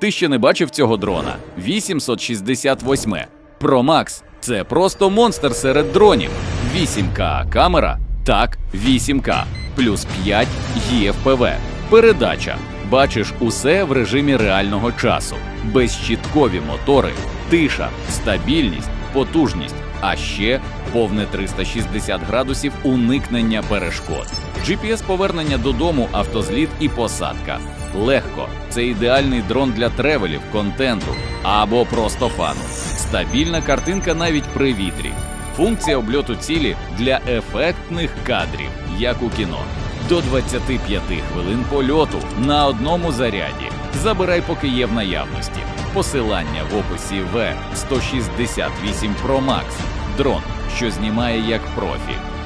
Ти ще не бачив цього дрона? 868 Pro Max – це просто монстр серед дронів. 8К камера? Так, 8К. Плюс 5 ЄФПВ. Передача. Бачиш усе в режимі реального часу. Безщіткові мотори, тиша, стабільність, потужність, а ще повне 360 градусів уникнення перешкод. GPS повернення додому, автозліт і посадка. Легко. Це ідеальний дрон для тревелів, контенту або просто фану. Стабільна картинка навіть при вітрі. Функція обльоту цілі для ефектних кадрів, як у кіно. До 25 хвилин польоту на одному заряді. Забирай, поки є в наявності. Посилання в описі В 168 Pro Max. Дрон, що знімає як профі.